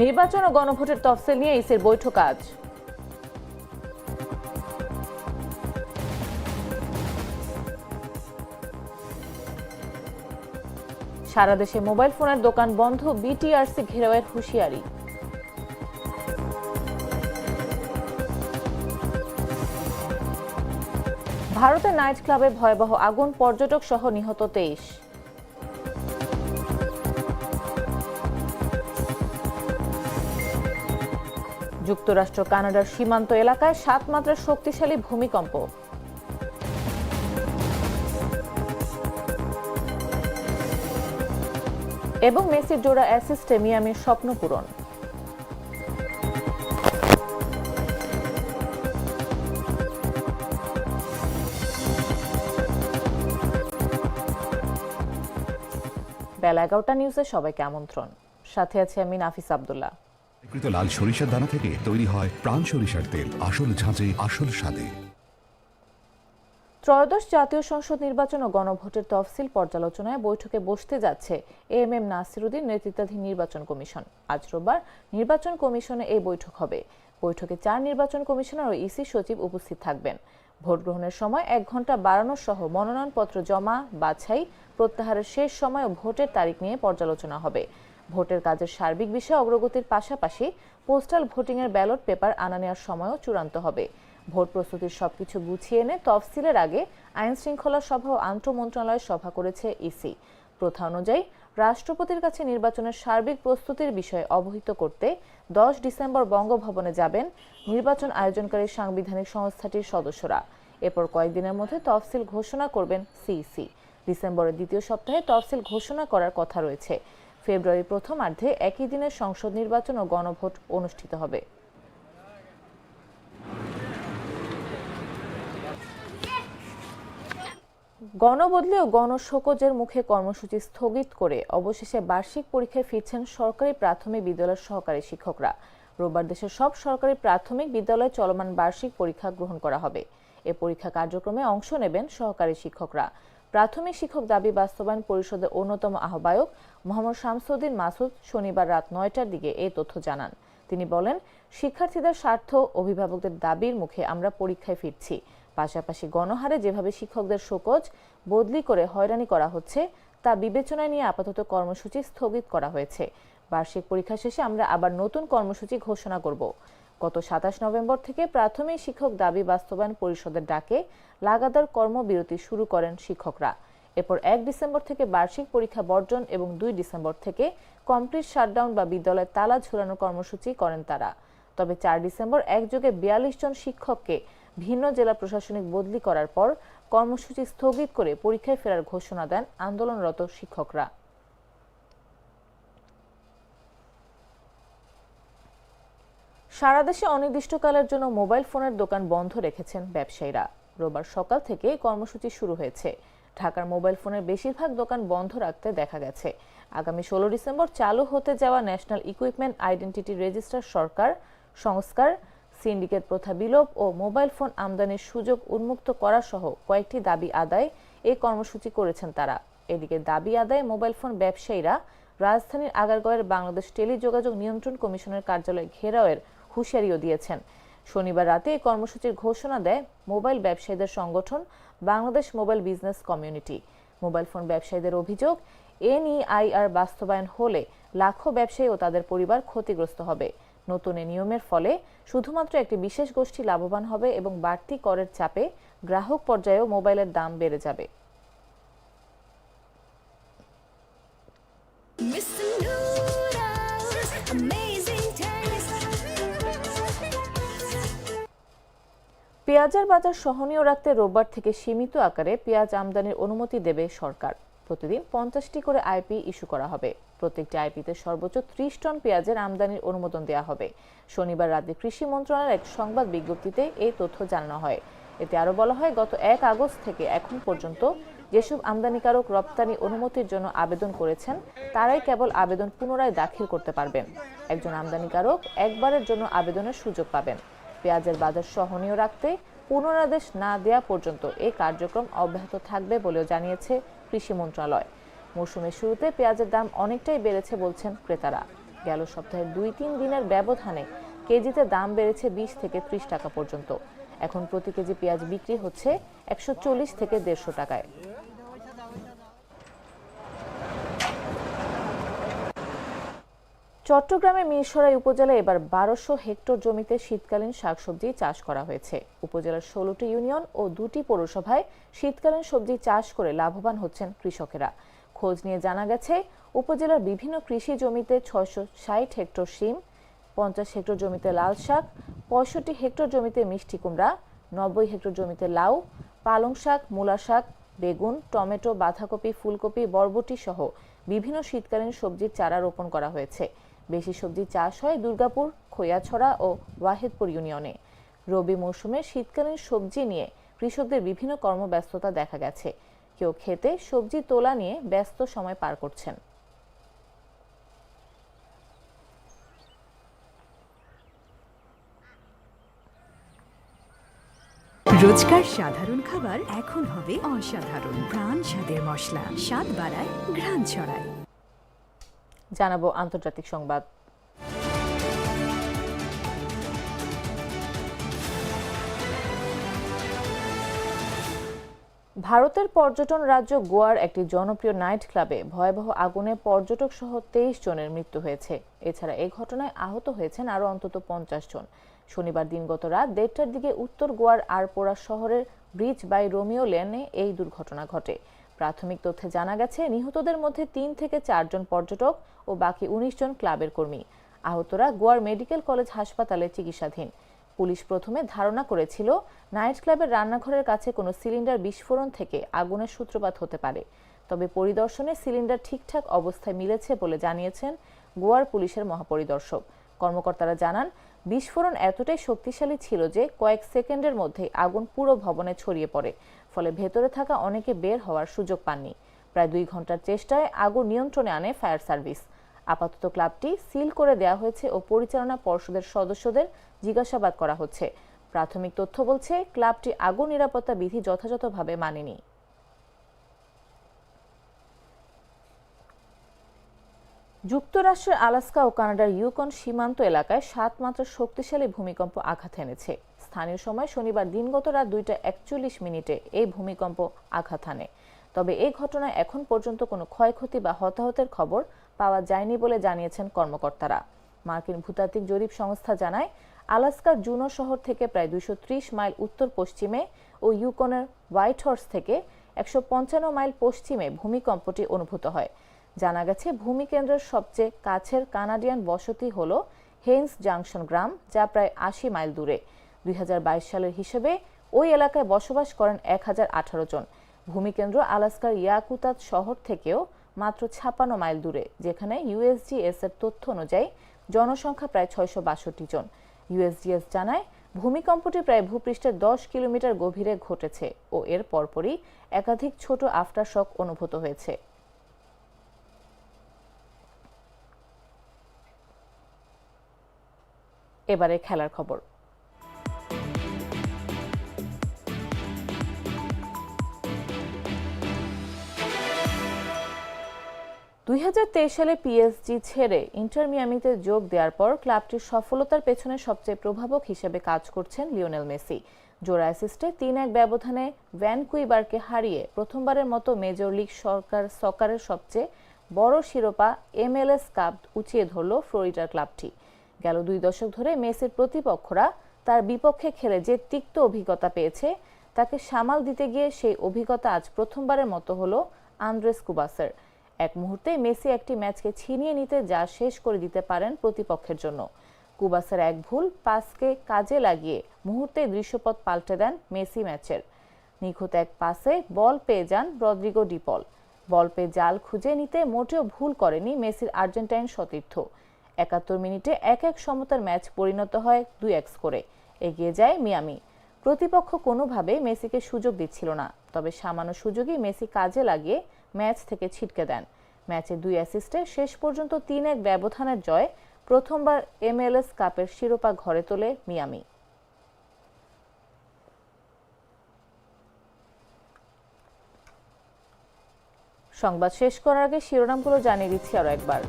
নির্বাচন ও গণভোটের তফসিল নিয়ে ইসির বৈঠক আজ। সারা দেশে মোবাইল ফোনের দোকান বন্ধ, বিটিআরসি ঘেরাওয়ের হুঁশিয়ারি। ভারতের নাইট ক্লাবে ভয়াবহ আগুন, পর্যটক সহ নিহত তেইশ। যুক্তরাষ্ট্র কানাডার সীমান্ত এলাকায় সাত মাত্রার শক্তিশালী ভূমিকম্প। এবং মেসির জোড়া অ্যাসিস্টে মিয়ামির স্বপ্ন পূরণ। বেলা এগারোটা নিউজে সবাইকে আমন্ত্রণ। সাথে আছে আমি নাফিস আবদুল্লাহ। কৃত লাল সরিষার দানা থেকে তৈরি হয় প্রাণ সরিষার তেল। আসল আসল স্বাদে। ত্রয়োদশ জাতীয় সংসদ নির্বাচন ও গণভোটের তফসিল পর্যালোচনায় বৈঠকে বসতে যাচ্ছে এম এম নাসিরুদ্দিন, নেতৃত্বাধীন নির্বাচন কমিশন। আজ রোববার নির্বাচন কমিশনে এই বৈঠক হবে। বৈঠকে চার নির্বাচন কমিশনার ও ইসি সচিব উপস্থিত থাকবেন। ভোট গ্রহণের সময় এক ঘণ্টা বাড়ানো সহ মনোনয়নপত্র জমা, বাছাই, প্রত্যাহারের শেষ সময় ও ভোটের তারিখ নিয়ে পর্যালোচনা হবে। ভোটের কাজের সার্বিক বিষয়ে অগ্রগতির পাশাপাশি পোস্টাল ভোটিংয়ের ব্যালট পেপার আনা নেওয়ার সময়ও চূড়ান্ত হবে। ভোট প্রস্তুতির সবকিছু গুছিয়ে এনে তফসিলের আগে আইন শৃঙ্খলা সভা ও আন্তঃ মন্ত্রণালয় সভা করেছে ইসি। প্রথা অনুযায়ী রাষ্ট্রপতির কাছে নির্বাচনের সার্বিক প্রস্তুতির বিষয়ে অবহিত করতে দশ ডিসেম্বর বঙ্গভবনে যাবেন নির্বাচন আয়োজনকারী সাংবিধানিক সংস্থাটির সদস্যরা। এরপর কয়েকদিনের মধ্যে তফসিল ঘোষণা করবেন সিইসি। ডিসেম্বরের দ্বিতীয় সপ্তাহে তফসিল ঘোষণা করার কথা রয়েছে। ফেব্রুয়ারি প্রথমার্ধে একই দিনে সংসদ নির্বাচন ও গণভোট অনুষ্ঠিত হবে। গণবদলি ও গণশোকজের মুখে কর্মসূচি স্থগিত করে অবশেষে বার্ষিক পরীক্ষায় ফিরছেন সরকারি প্রাথমিক বিদ্যালয়ের সহকারী শিক্ষকরা। রোববার দেশের সব সরকারি প্রাথমিক বিদ্যালয়ে চলমান বার্ষিক পরীক্ষা গ্রহণ করা হবে। এ পরীক্ষা কার্যক্রমে অংশ নেবেন সহকারী শিক্ষকরা। প্রাথমিক শিক্ষক দাবি বাস্তবায়ন পরিষদের অন্যতম আহ্বায়ক মোহাম্মদ শামসুদ্দিন মাসুদ শনিবার রাত নয়টার দিকে এই তথ্য জানান। তিনি বলেন, শিক্ষার্থীদের স্বার্থ, অভিভাবকদের দাবির মুখে আমরা পরীক্ষায় ফিরছি। পাশাপাশি গণহারে যেভাবে শিক্ষকদের শোকজ বদলি করে হয়রানি করা হচ্ছে, তা বিবেচনায় নিয়ে আপাতত কর্মসূচি স্থগিত করা হয়েছে। বার্ষিক পরীক্ষা শেষে আমরা আবার নতুন কর্মসূচি ঘোষণা করব। গত সাতাশ নভেম্বর থেকে প্রাথমিক শিক্ষক দাবি বাস্তবায়ন পরিষদের ডাকে লাগাতার কর্মবিরতি শুরু করেন শিক্ষকরা। এরপর এক ডিসেম্বর থেকে বার্ষিক পরীক্ষা বর্জন এবং দুই ডিসেম্বর থেকে কমপ্লিট শাটডাউন বা বিদ্যালয়ের তালা ঝুলানোর কর্মসূচি করেন তারা। তবে চার ডিসেম্বর একযোগে বিয়াল্লিশ জন শিক্ষককে ভিন্ন জেলা প্রশাসনিক বদলি করার পর কর্মসূচি স্থগিত করে পরীক্ষায় ফেরার ঘোষণা দেন আন্দোলনরত শিক্ষকরা। সারা দেশে অনির্দিষ্টকালের জন্য মোবাইল ফোনের দোকান বন্ধ রেখেছেন ব্যবসায়ীরা। রোববার সকাল থেকে কর্মসূচি শুরু হয়েছে। ঢাকার মোবাইল ফোনের বেশিরভাগ দোকান বন্ধ রাখতে দেখা গেছে। আগামী ষোলো ডিসেম্বর চালু হতে যাওয়া ন্যাশনাল ইকুইপমেন্ট আইডেন্টিটি রেজিস্টার সরকার, সংস্কার, সিন্ডিকেট প্রথা বিলোপ ও মোবাইল ফোন আমদানির সুযোগ উন্মুক্ত করা সহ কয়েকটি দাবি আদায় এই কর্মসূচি করেছেন তারা। এদিকে দাবি আদায় মোবাইল ফোন ব্যবসায়ীরা রাজধানীর আগারগড়ের বাংলাদেশ টেলিযোগাযোগ নিয়ন্ত্রণ কমিশনের কার্যালয় ঘেরাওয়ের হুঁশিয়ারিও দিয়েছেন। শনিবার রাতে এই কর্মসূচির ঘোষণা দেয় মোবাইল ব্যবসায়ীদের সংগঠন Bangladesh mobile business community. Mobile phone ব্যবসায়ীদের অভিযোগ, এনইআইআর বাস্তবায়ন হলে লাখো ব্যবসায়ী ও তাদের পরিবার ক্ষতিগ্রস্ত হবে। নতুন এ নিয়মের ফলে শুধুমাত্র একটি বিশেষ গোষ্ঠী লাভবান হবে এবং বাড়তি করের চাপে গ্রাহক পর্যায়েও মোবাইলের দাম বেড়ে যাবে। পেঁয়াজের বাজার সহনীয় রাখতে রোববার থেকে সীমিত আকারে পেঁয়াজ আমদানির অনুমতি দেবে সরকার। প্রতিদিন পঞ্চাশটি করে আইপি ইস্যু করা হবে। প্রত্যেকটি আইপিতে সর্বোচ্চ ত্রিশ টন পেঁয়াজের আমদানির অনুমোদন দেওয়া হবে। শনিবার রাতে কৃষি মন্ত্রণালয়ের এক সংবাদ বিজ্ঞপ্তিতে এই তথ্য জানানো হয়। এতে আরও বলা হয়, গত এক আগস্ট থেকে এখন পর্যন্ত যেসব আমদানিকারক রপ্তানি অনুমতির জন্য আবেদন করেছেন, তারাই কেবল আবেদন পুনরায় দাখিল করতে পারবেন। একজন আমদানিকারক একবারের জন্য আবেদনের সুযোগ পাবেন। পেঁয়াজের বাজার সহনীয় রাখতে পুনরাদেশ না দেওয়া পর্যন্ত এই কার্যক্রম অব্যাহত থাকবে বলেও জানিয়েছে কৃষি মন্ত্রণালয়। মৌসুমের শুরুতে পেঁয়াজের দাম অনেকটাই বেড়েছে বলছেন ক্রেতারা। গেল সপ্তাহে দুই তিন দিনের ব্যবধানে কেজিতে দাম বেড়েছে বিশ থেকে ত্রিশ টাকা পর্যন্ত। এখন প্রতি কেজি পেঁয়াজ বিক্রি হচ্ছে একশো চল্লিশ থেকে দেড়শো টাকায়। চট্টগ্রামের মিরসরাই উপজেলায় এবার বারোশো হেক্টর জমিতে শীতকালীন শাকসবজি চাষ করা হয়েছে। উপজেলার ষোলোটি ইউনিয়ন ও দুটি পৌরসভায় শীতকালীন সবজি চাষ করে লাভবান হচ্ছেন কৃষকেরা। খোঁজ নিয়ে জানা গেছে, উপজেলার বিভিন্ন কৃষি জমিতে ছয়শো ষাট হেক্টর শিম, পঞ্চাশ হেক্টর জমিতে লাল শাক, পঁয়ষট্টি হেক্টর জমিতে মিষ্টি কুমড়া, নব্বই হেক্টর জমিতে লাউ, পালং শাক, মূলা শাক, বেগুন, টমেটো, বাঁধাকপি, ফুলকপি, বরবটি সহ বিভিন্ন শীতকালীন সবজির চারা রোপণ করা হয়েছে। বেশি সবজি চাষ হয় দুর্গাপুর, খৈয়াছড়া ও ওয়াহেদপুর ইউনিয়নে। রবি মৌসুমে শীতকালীন সবজি নিয়ে কৃষকদের বিভিন্ন কর্মব্যস্ততা দেখা গেছে। কেউ খেতে সবজি তোলা নিয়ে ব্যস্ত সময় পার করছেন। রোজকার সাধারণ খাবার এখন হবে অসাধারণ। প্রাণ স্বাদের মশলা। স্বাদ বাড়ায় ঘ্রাণ ছড়ায়। জানাব আন্তর্জাতিক সংবাদ। ভারতের পর্যটন রাজ্য গোয়ার একটি জনপ্রিয় নাইট ক্লাবে ভয়াবহ আগুনে পর্যটক সহ তেইশ জনের মৃত্যু হয়েছে। এছাড়া এই ঘটনায় আহত হয়েছেন আরও অন্তত পঞ্চাশ জন। শনিবার দিনগত রাত দেড়টার দিকে উত্তর গোয়ার আরপোড়া শহরের ব্রিজ বাই রোমিও লেনে এই দুর্ঘটনা ঘটে। প্রাথমিক তথ্যে জানা গেছে, নিহতদের মধ্যে তিন থেকে চারজন পর্যটক ও বাকি উনিশ জন ক্লাবের কর্মী। আহতরা গোয়ার মেডিকেল কলেজ হাসপাতালে চিকিৎসাধীন। পুলিশ প্রথমে ধারণা করেছিল, নাইট ক্লাবের রান্নাঘরের কাছে কোনো সিলিন্ডার বিস্ফোরণ থেকে আগুনের সূত্রপাত হতে পারে। তবে পরিদর্শনে সিলিন্ডার ঠিকঠাক অবস্থায় মিলেছে বলে জানিয়েছেন গোয়ার পুলিশের মহাপরিদর্শক। কর্মকর্তারা জানান, বিস্ফোরণ এতটাই শক্তিশালী ছিল যে কয়েক সেকেন্ডের মধ্যে আগুন পুরো ভবনে ছড়িয়ে পড়ে। ফলে ভেতরে থাকা অনেকে বের হওয়ার সুযোগ পাননি। প্রায় দুই ঘণ্টার চেষ্টায় আগুন নিয়ন্ত্রণে আনে ফায়ার সার্ভিস। আপাতত ক্লাবটি সিল করে দেওয়া হয়েছে ও পরিচালনা পর্ষদের সদস্যদের জিজ্ঞাসাবাদ করা হচ্ছে। প্রাথমিক তথ্য বলছে, ক্লাবটি আগুন নিরাপত্তা বিধি যথাযথভাবে মানেনি। যুক্তরাষ্ট্রের আলাস্কা ও কানাডার ইউকন সীমান্ত এলাকায় সাত মাত্রার শক্তিশালী ভূমিকম্প আঘাত এনেছে। স্থানীয় সময় শনিবার দিনগত রাত দুইটা একচল্লিশ মিনিটে এই ভূমিকম্প আঘাত হানে। তবে এই ঘটনায় এখন পর্যন্ত কোনো ক্ষয়ক্ষতি বা হতাহতের খবর পাওয়া যায়নি বলে জানিয়েছেন কর্মকর্তারা। মার্কিন ভূতাত্ত্বিক জরিপ সংস্থা জানায়, আলাস্কার জুনো শহর থেকে প্রায় দুইশ ত্রিশ মাইল উত্তর পশ্চিমে ও ইউকনের হোয়াইট হর্স থেকে একশো পঞ্চান্ন মাইল পশ্চিমে ভূমিকম্পটি অনুভূত হয়। জানা গেছে, ভূমিকেন্দ্রের সবচেয়ে কাছের কানাডিয়ান বসতি হল হেন্স জাংশন গ্রাম, যা প্রায় আশি মাইল দূরে। দুই হাজার বাইশ সালের হিসেবে ওই এলাকায় বসবাস করেন এক হাজার আঠারো জন। ভূমিকেন্দ্র আলাস্কার ইয়াকুতাত শহর থেকেও মাত্র ছাপ্পান্ন মাইল দূরে, যেখানে ইউএসজিএস এর তথ্য অনুযায়ী জনসংখ্যা প্রায় ছয়শো বাষট্টি জন। ইউএসজিএস জানায়, ভূমিকম্পটি প্রায় ভূপৃষ্ঠের দশ কিলোমিটার গভীরে ঘটেছে ও এর পরপরই একাধিক ছোট আফটারশক অনুভূত হয়েছে। এবারে খেলার খবর। দুই সালে পিএসজি ছেড়ে ইন্টার মিয়ামিতে যোগ দেওয়ার পর ক্লাবটির সফলতার পেছনে সবচেয়ে প্রভাবক হিসেবে কাজ করছেন লিওনেল মেসি। জোড়া অ্যাসিস্টে তিন এক ব্যবধানে ভ্যানকুইবারকে হারিয়ে প্রথমবারের মতো মেজর লিগ সরকার সকারের সবচেয়ে বড় শিরোপা এমএলএস কাপ উঁচিয়ে ধরল ফ্লোরিডার ক্লাবটি। গেল দুই দশক ধরে মেসির প্রতিপক্ষরা তার বিপক্ষে খেলে যে তিক্ত অভিজ্ঞতা পেয়েছে, তাকে সামাল দিতে গিয়ে সেই অভিজ্ঞতা আজ প্রথমবারের মতো হলো আন্দ্রেস কুবাসের। এক মুহূর্তে মেসি একটি ম্যাচকে ছিনিয়ে নিতে যা শেষ করে দিতে পারেন প্রতিপক্ষের জন্য। কুবাসের এক ভুল পাসকে কাজে লাগিয়ে মুহূর্তে দৃশ্যপথ পাল্টে দেন মেসি ম্যাচের। নিখুঁত এক পাসে বল পেয়ে যান রদ্রিগো ডিপল। বল পেয়ে জাল খুঁজে নিতে মোটেও ভুল করেনি মেসির আর্জেন্টাইন সতীর্থ। একাত্তর মিনিটে এক এক সমতার ম্যাচ পরিণত হয় দুই এক করে এগিয়ে যায় মিয়ামি। প্রতিপক্ষ কোনোভাবে মেসিকে সুযোগ দিচ্ছিল না, তবে সামান্য সুযোগই মেসি কাজে লাগিয়ে ম্যাচ থেকে ছিটকে দেন। ম্যাচে দুই অ্যাসিস্টে শেষ পর্যন্ত তিন এক ব্যবধানের জয় প্রথমবার এমএলএস কাপের শিরোপা ঘরে তোলে মিয়ামি। সংবাদ শেষ করার আগে শিরোনামগুলো জানিয়ে দিচ্ছি আরও একবার।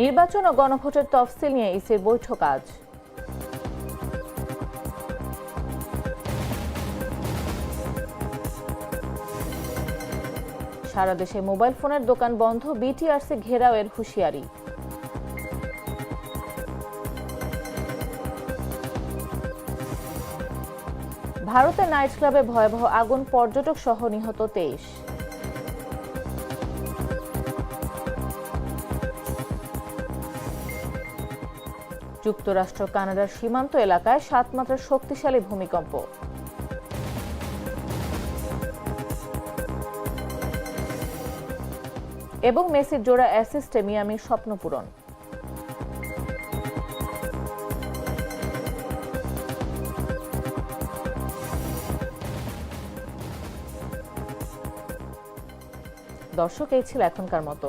নির্বাচন ও গণভোটের তফসিল নিয়ে ইসির বৈঠক আজ। সারা দেশে মোবাইল ফোনের দোকান বন্ধ, বিটিআরসি ঘেরাও এর হুঁশিয়ারি। ভারতের নাইট ক্লাবে ভয়াবহ আগুন, পর্যটক সহ নিহত তেইশ। যুক্তরাষ্ট্র, কানাডার সীমান্ত এলাকায় সাত মাত্রার শক্তিশালী ভূমিকম্প। এবং মেসির জোড়া অ্যাসিস্টে মিয়ামির স্বপ্ন পূরণ। দর্শক, এই ছিল এখনকার মতো।